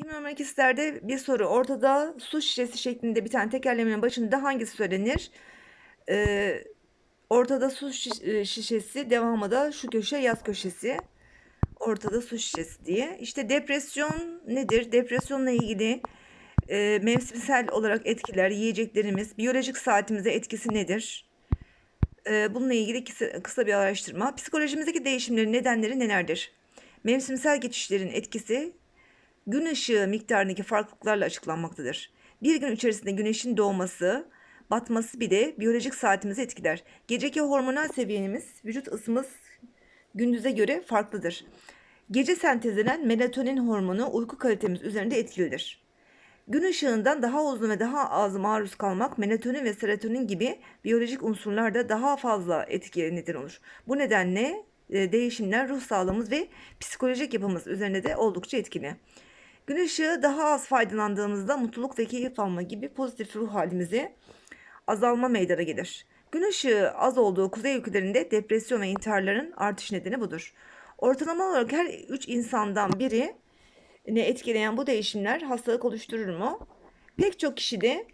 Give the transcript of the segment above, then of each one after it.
Kimya ikizlerde bir soru. Ortada su şişesi şeklinde bir tane tekerlemenin başında hangisi söylenir? Ee, ortada su e, şişesi, devamı da şu köşe yaz köşesi. Ortada su şişesi diye. İşte depresyon nedir? Depresyonla ilgili e, mevsimsel olarak etkiler, yiyeceklerimiz, biyolojik saatimize etkisi nedir? E, bununla ilgili kısa, kısa bir araştırma. Psikolojimizdeki değişimlerin nedenleri nelerdir? Mevsimsel geçişlerin etkisi gün ışığı miktarındaki farklılıklarla açıklanmaktadır. Bir gün içerisinde güneşin doğması, batması bile biyolojik saatimizi etkiler. Geceki hormonal seviyemiz, vücut ısımız gündüze göre farklıdır. Gece sentezlenen melatonin hormonu uyku kalitemiz üzerinde etkilidir. Gün ışığından daha uzun ve daha az maruz kalmak melatonin ve serotonin gibi biyolojik unsurlarda daha fazla etkiye neden olur. Bu nedenle e, değişimler ruh sağlığımız ve psikolojik yapımız üzerinde de oldukça etkili. Gün ışığı daha az faydalandığımızda mutluluk ve keyif alma gibi pozitif ruh halimizi azalma meydana gelir. Gün ışığı az olduğu kuzey ülkelerinde depresyon ve intiharların artış nedeni budur. Ortalama olarak her 3 insandan biri ne etkileyen bu değişimler hastalık oluşturur mu? Pek çok kişide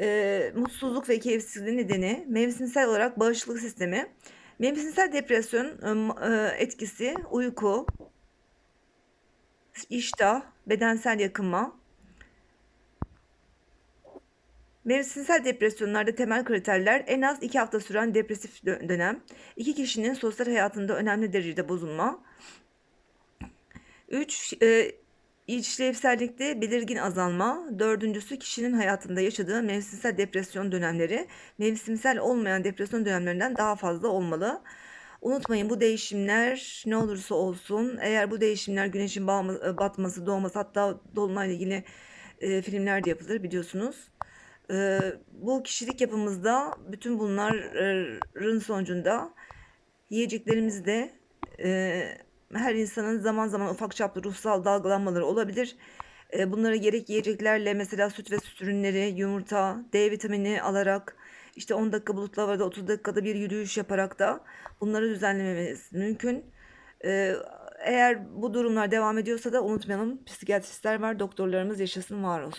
e, mutsuzluk ve keyifsizliği nedeni mevsimsel olarak bağışıklık sistemi, mevsimsel depresyon e, e, etkisi, uyku, iştah, bedensel yakınma. Mevsimsel depresyonlarda temel kriterler en az 2 hafta süren depresif dö- dönem, iki kişinin sosyal hayatında önemli derecede bozulma, 3. E, işlevsellikte belirgin azalma. Dördüncüsü kişinin hayatında yaşadığı mevsimsel depresyon dönemleri mevsimsel olmayan depresyon dönemlerinden daha fazla olmalı. Unutmayın bu değişimler ne olursa olsun eğer bu değişimler güneşin bağma- batması, doğması hatta dolunayla ilgili e, filmler de yapılır biliyorsunuz. E, bu kişilik yapımızda bütün bunların sonucunda yiyeceklerimizde e, her insanın zaman zaman ufak çaplı ruhsal dalgalanmaları olabilir. E, bunları gerek yiyeceklerle mesela süt ve süt ürünleri, yumurta, D vitamini alarak işte 10 dakika bulutlu havada 30 dakikada bir yürüyüş yaparak da bunları düzenlememiz mümkün. E, eğer bu durumlar devam ediyorsa da unutmayalım psikiyatristler var, doktorlarımız yaşasın var olsun.